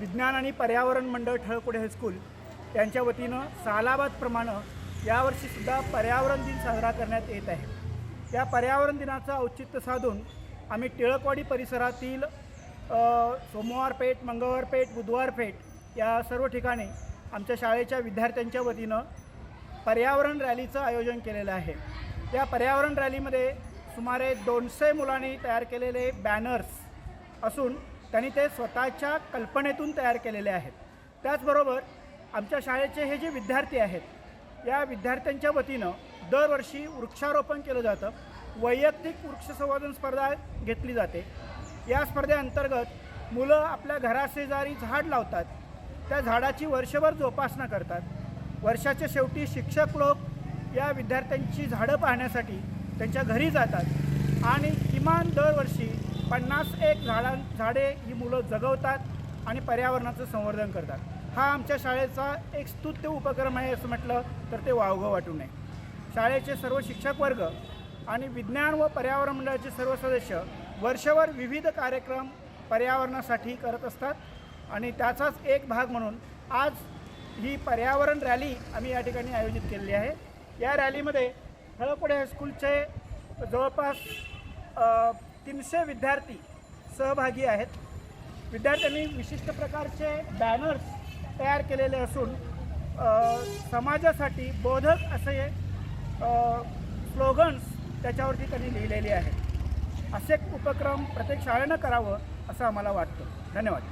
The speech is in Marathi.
विज्ञान आणि पर्यावरण मंडळ ठळकुडे हायस्कूल यांच्या वतीनं सालाबादप्रमाणे यावर्षीसुद्धा पर्यावरण दिन साजरा करण्यात येत आहे. या पर्यावरण दिनाचं औचित्य साधून आम्ही टिळकवाडी परिसरातील सोमवार पेठ मंगळवार पेठ बुधवार पेठ या सर्व ठिकाणी आमच्या शाळेच्या विद्यार्थ्यांच्या वतीनं पर्यावरण रॅलीचं आयोजन केलेलं आहे. या पर्यावरण रॅलीमध्ये सुमारे दोनशे मुलांनी तयार केलेले बॅनर्स असून त्यांनी ते स्वतःच्या कल्पनेतून तयार केलेले आहेत. त्याचबरोबर आमच्या शाळेचे हे जे विद्यार्थी आहेत या विद्यार्थ्यांच्या वतीनं दरवर्षी वृक्षारोपण केलं जातं. वैयक्तिक वृक्षसंवर्धन स्पर्धा घेतली जाते. या स्पर्धेअंतर्गत मुलं आपल्या घराशेजारी झाड लावतात. त्या झाडाची वर्षभर जोपासना करतात. वर्षाच्या शेवटी शिक्षक लोक या विद्यार्थ्यांची झाडं पाहण्यासाठी त्यांच्या घरी जातात आणि किमान दरवर्षी पन्नास एक झाडां झाडे ही मुलं जगवतात आणि पर्यावरणाचं संवर्धन करतात. हा आमच्या शाळेचा एक स्तुत्य उपक्रम आहे असं म्हटलं तर ते वावगं वाटू नये. शाळेचे सर्व शिक्षक वर्ग आणि विज्ञान व पर्यावरण मंडळाचे सर्व सदस्य वर्षभर विविध कार्यक्रम पर्यावरणासाठी करत असतात आणि त्याचाच एक भाग म्हणून आज ही पर्यावरण रॅली आम्ही या ठिकाणी आयोजित केलेली आहे. या रॅलीमध्ये हळपडे हायस्कूलचे जवळपास तीनशे विद्यार्थी सहभागी आहेत. विद्यार्थ्यांनी विशिष्ट प्रकारचे बॅनर्स तयार केलेले असून समाजासाठी बोधक असे स्लोगन्स त्याच्यावरती त्यांनी लिहिलेले आहेत. असे उपक्रम प्रत्येक शाळेनं करावं असं आम्हाला वाटतं. धन्यवाद.